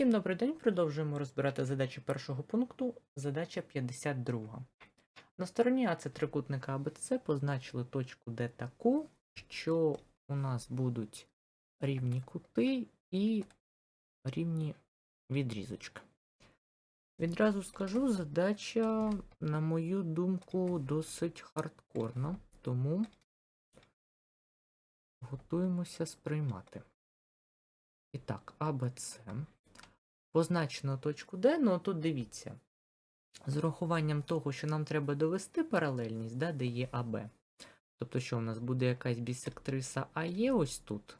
Всім добрий день. Продовжуємо розбирати задачі першого пункту. Задача 52. На стороні АЦ трикутника АБЦ позначили точку Д таку, що у нас будуть рівні кути і рівні відрізочки. Відразу скажу, задача, на мою думку, досить хардкорна, тому готуємося сприймати. І так, АБЦ. Позначено точку Д, ну тут дивіться. З урахуванням того, що нам треба довести паралельність, да, де є АБ. Тобто, що у нас буде якась бісектриса АЄ ось тут.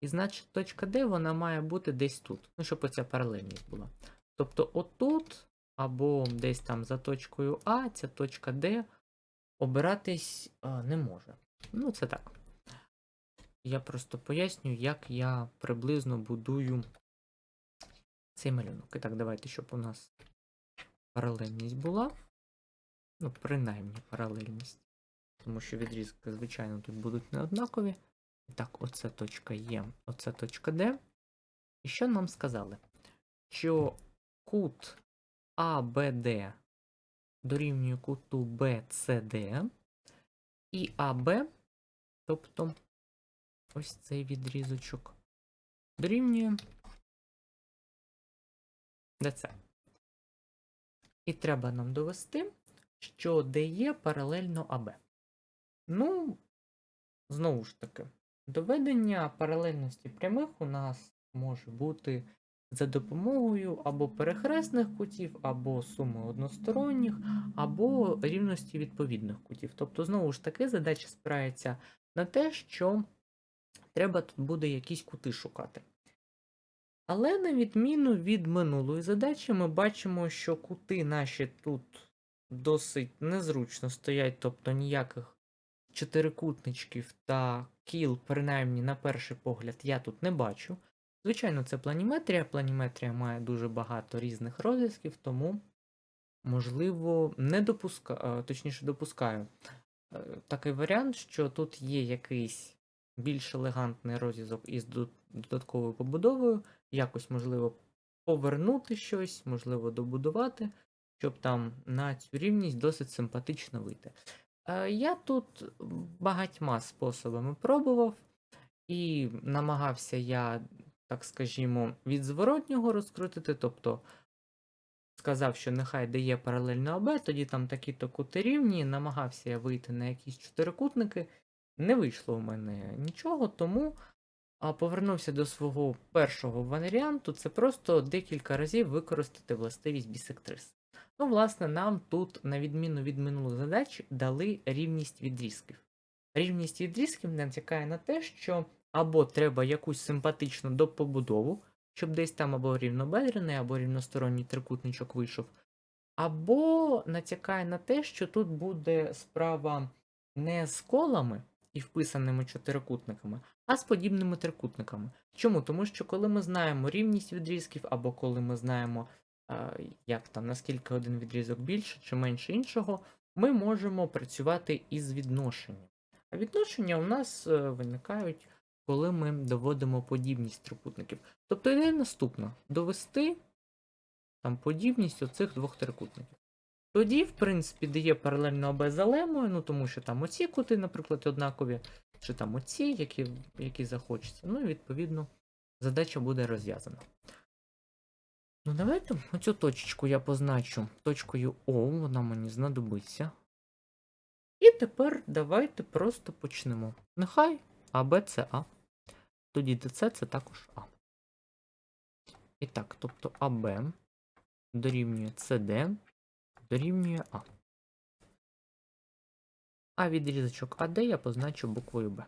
І значить, точка Д вона має бути десь тут. Ну, щоб оця паралельність була. Тобто, отут, або десь там за точкою А, ця точка Д обиратись а, не може. Ну, це так. Я просто поясню, як я приблизно будую цей малюнок. І так, давайте, щоб у нас паралельність була. Ну, принаймні паралельність. Тому що відрізки, звичайно, тут будуть не однакові. І так, оце точка Є, оце точка Д. І що нам сказали? Що кут АБД дорівнює куту BCD і АБ, тобто ось цей відрізочок, дорівнює ДЦ. І треба нам довести, що ДЕ паралельно АБ. Ну, знову ж таки, доведення паралельності прямих у нас може бути за допомогою або перехресних кутів, або суми односторонніх, або рівності відповідних кутів. Тобто, знову ж таки, задача спирається на те, що треба тут буде якісь кути шукати. Але на відміну від минулої задачі, ми бачимо, що кути наші тут досить незручно стоять, тобто ніяких чотирикутничків та кіл, принаймні на перший погляд, я тут не бачу. Звичайно, це планіметрія. Планіметрія має дуже багато різних розв'язків, тому, можливо, не допускаю, точніше, допускаю е, такий варіант, що тут є якийсь більш елегантний розв'язок із додатковою побудовою, якось можливо повернути щось, можливо, добудувати, щоб там на цю рівність досить симпатично вийти. Е, Я тут багатьма способами пробував, і намагався я, так скажімо, від зворотнього розкрутити, тобто сказав, що нехай дає паралельно АБ, тоді там такі-то кути рівні, намагався я вийти на якісь чотирикутники. Не вийшло у мене нічого, тому а, повернувся до свого першого варіанту. Це просто декілька разів використати властивість бісектрис. Ну, власне, нам тут, на відміну від минулих задач, дали рівність відрізків. Рівність відрізків натякає на те, що або треба якусь симпатичну допобудову, щоб десь там або рівнобедрений, або рівносторонній трикутничок вийшов, або натякає на те, що тут буде справа не з колами і вписаними чотирикутниками, а з подібними трикутниками. Чому? Тому що коли ми знаємо рівність відрізків, або коли ми знаємо, е, як там, наскільки один відрізок більше чи менше іншого, ми можемо працювати із відношенням. А відношення у нас е, виникають, коли ми доводимо подібність трикутників. Тобто ідея наступна: довести там подібність оцих двох трикутників. Тоді, в принципі, дає паралельно АБ за лемою, ну тому що там оці кути, наприклад, однакові, чи там оці, які, які захочеться. Ну і відповідно задача буде розв'язана. Ну, давайте оцю точечку я позначу точкою О, вона мені знадобиться. І тепер давайте просто почнемо. Нехай АБ це А. Тоді ДЦ це також А. І так, тобто АБ дорівнює СД дорівнює А. А відрізочок АД я позначу буквою Б.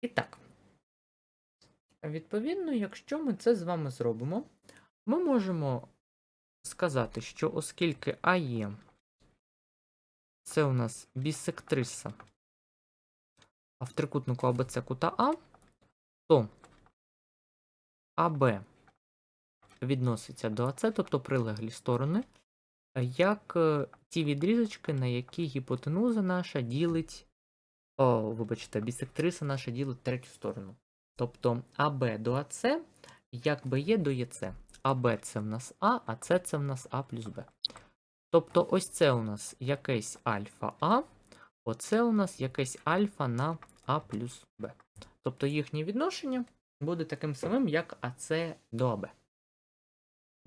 І так. Відповідно, якщо ми це з вами зробимо, ми можемо сказати, що оскільки АЄ це у нас бісектриса, а в трикутнику АБЦ кута А, то АБ відноситься до АЦ, тобто прилеглі сторони, як е, ті відрізочки, на які гіпотенуза наша ділить О, вибачте, бісектриса наша ділить третю сторону. Тобто АБ до АЦ, як БЄ до ЄЦ. АБ це в нас А, а С це в нас А плюс Б. Тобто ось це у нас якесь альфа А, оце у нас якесь альфа на А плюс Б. Тобто їхнє відношення буде таким самим, як АЦ до АБ.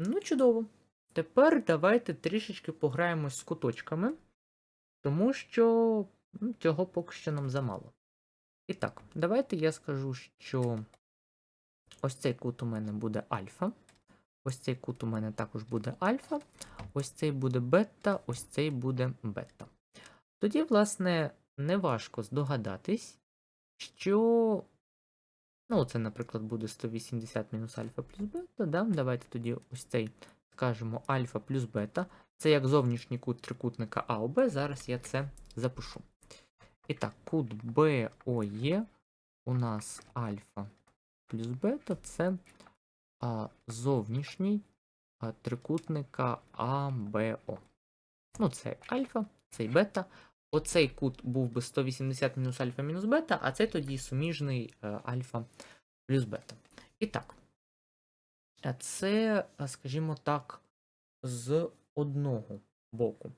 Ну, чудово. Тепер давайте трішечки пограємось з куточками, тому що ну, цього поки що нам замало. І так, давайте я скажу, що ось цей кут у мене буде альфа. Ось цей кут у мене також буде альфа. Ось цей буде бета, ось цей буде бета. Тоді, власне, неважко здогадатись, що. Ну, це, наприклад, буде 180 мінус альфа плюс бета. Да? Давайте тоді ось цей скажемо альфа плюс бета. Це як зовнішній кут трикутника АОБ. Зараз я це запишу. І так, кут БОЄ у нас альфа плюс бета це а, зовнішній а, трикутника АБО. Ну, це альфа, цей бета. Оцей кут був би 180 мінус альфа мінус бета, а це тоді суміжний е, альфа плюс бета. І так. е, Це, е, скажімо так, з одного боку.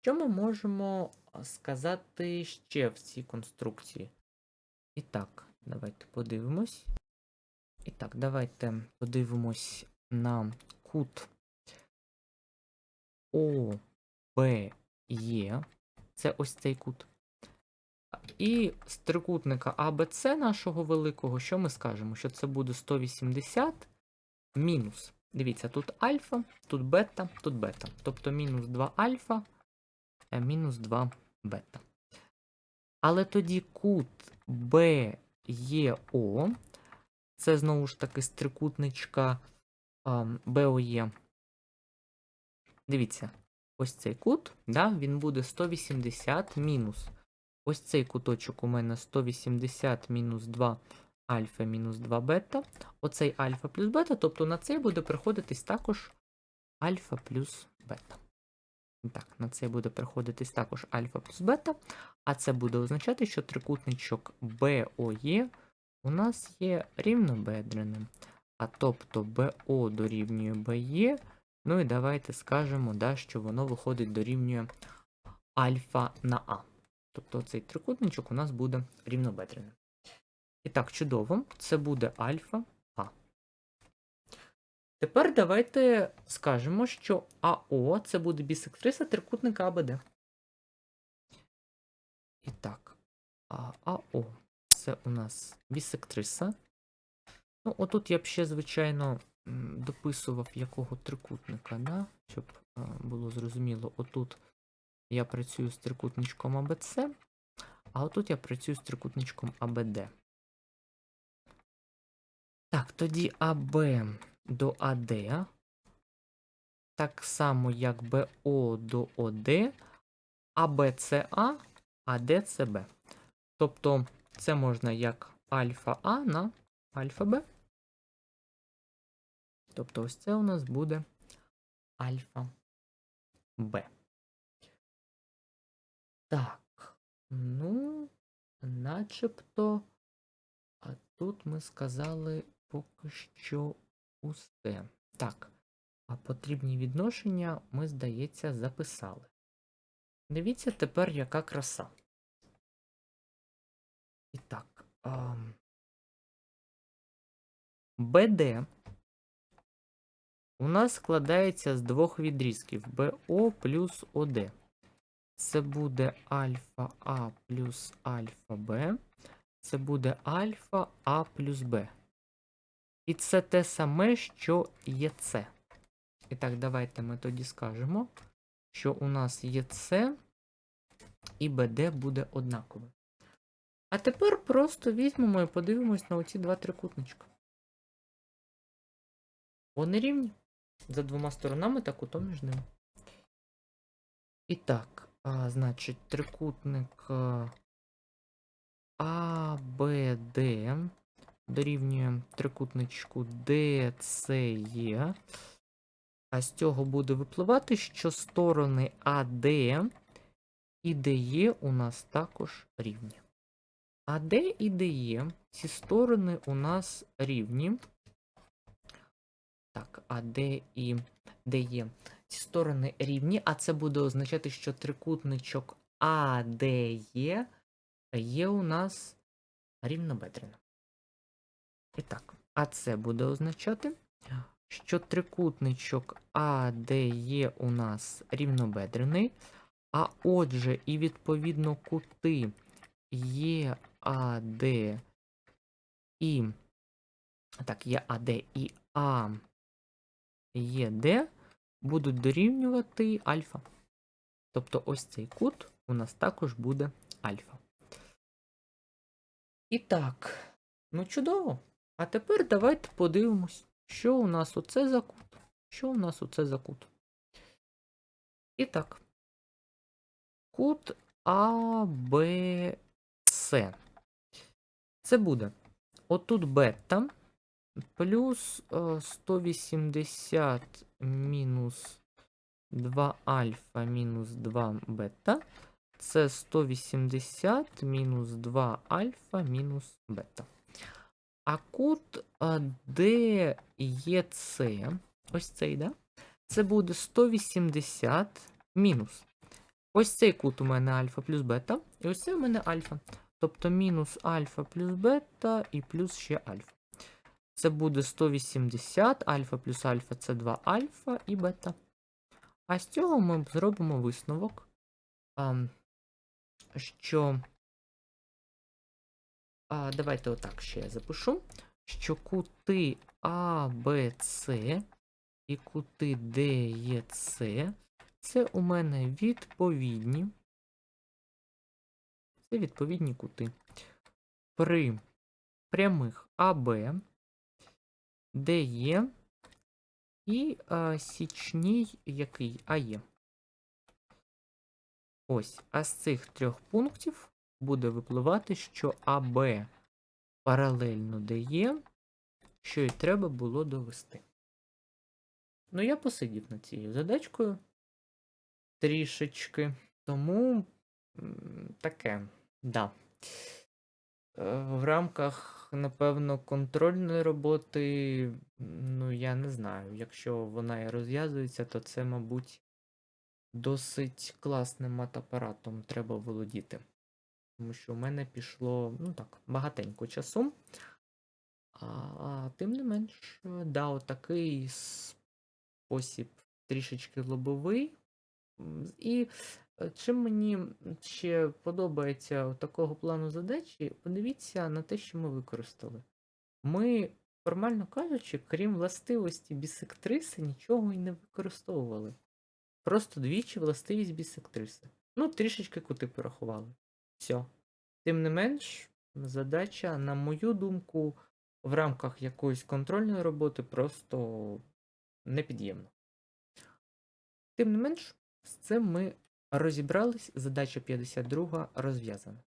Що ми можемо сказати ще в цій конструкції? І так, давайте подивимось. І так, давайте подивимось на кут ОБЕ. Це ось цей кут. І з трикутника АБЦ нашого великого, що ми скажемо? Що це буде 180 мінус. Дивіться, тут альфа, тут бета, тут бета. Тобто мінус 2 альфа, е, мінус 2 бета. Але тоді кут БЕО, це знову ж таки з трикутничка БОЄ. Дивіться, ось цей кут, да, він буде 180 мінус. Ось цей куточок у мене 180 мінус 2 альфа мінус 2 бета. Оцей альфа плюс бета, тобто на цей буде приходитись також альфа плюс бета. Так, на цей буде приходитись також альфа плюс бета. А це буде означати, що трикутничок БОЄ у нас є рівнобедреним. А тобто БО дорівнює БЄ. Ну і давайте скажемо, да, що воно виходить дорівнює альфа на А. Тобто цей трикутничок у нас буде рівнобедреним. І так, чудово, це буде альфа А. Тепер давайте скажемо, що АО це буде бісектриса трикутника АБД. І так, АО це у нас бісектриса. Ну, отут я б ще, звичайно, дописував якого трикутника, да? щоб було зрозуміло, отут я працюю з трикутничком АБЦ, а отут я працюю з трикутничком АБД. Так, тоді АБ до АД. Так само, як БО до ОД, АБЦА, АДЦБ. Тобто це можна як альфа А на альфа Б. Тобто ось це у нас буде альфа Б. Так, ну, начебто, а тут ми сказали поки що усе. Так, а потрібні відношення ми, здається, записали. Дивіться тепер, яка краса. І так. БД у нас складається з двох відрізків БО плюс ОД. Це буде альфа А плюс альфа Б. Це буде альфа А плюс Б. І це те саме, що є С. І так, давайте ми тоді скажемо, що у нас є С і БД буде однакове. А тепер просто візьмемо і подивимось на оці два трикутничка. Вони рівні за двома сторонами та кутом між ними. І так, а, значить, трикутник а, АБД дорівнює трикутничку DCE. А з цього буде випливати, що сторони АД і ДЕ у нас також рівні. АД і ДЕ, ці сторони у нас рівні. Так, АД і ДЕ. Ці сторони рівні, а це буде означати, що трикутничок АДЕ є у нас рівнобедреним. І так, а це буде означати, що трикутничок АДЕ у нас рівнобедрений, а отже, і відповідно кути ЄАД і так, ЄАД і А ЄД будуть дорівнювати альфа. Тобто ось цей кут у нас також буде альфа. І так, ну чудово. А тепер давайте подивимось, що у нас оце за кут. Що у нас оце за кут? І так. Кут АБЦ. Це буде отут бета плюс е, 180 мінус 2 альфа мінус 2 бета. Це 180 мінус 2 альфа мінус бета. А кут ДЕЦ, ось цей, да? Це буде 180 мінус. Ось цей кут у мене альфа плюс бета, і ось це у мене альфа. Тобто мінус альфа плюс бета і плюс ще альфа. Це буде 180, альфа плюс альфа це 2 альфа і бета. А з цього ми зробимо висновок, що. Давайте отак ще я запишу. Що кути АБЦ і кути ДЕЦ це у мене відповідні. Це відповідні кути. При прямих АБ, ДЕ є. і а, січній який АЕ. Ось, а з цих трьох пунктів буде випливати, що АБ паралельно ДЕ, що і треба було довести. Ну, я посидів над цією задачкою трішечки, тому таке, да. Е, В рамках, напевно, контрольної роботи, ну, я не знаю, якщо вона і розв'язується, то це, мабуть, досить класним матапаратом треба володіти. Тому що в мене пішло, ну так, багатенько часу. А, а тим не менш, да, отакий спосіб трішечки лобовий. І чим мені ще подобається такого плану задачі, подивіться на те, що ми використали. Ми, формально кажучи, крім властивості бісектриси, нічого і не використовували. Просто двічі властивість бісектриси. Ну, трішечки кути порахували. Все. Тим не менш, задача, на мою думку, в рамках якоїсь контрольної роботи просто непід'ємна. Тим не менш, з цим ми розібрались. Задача 52 розв'язана.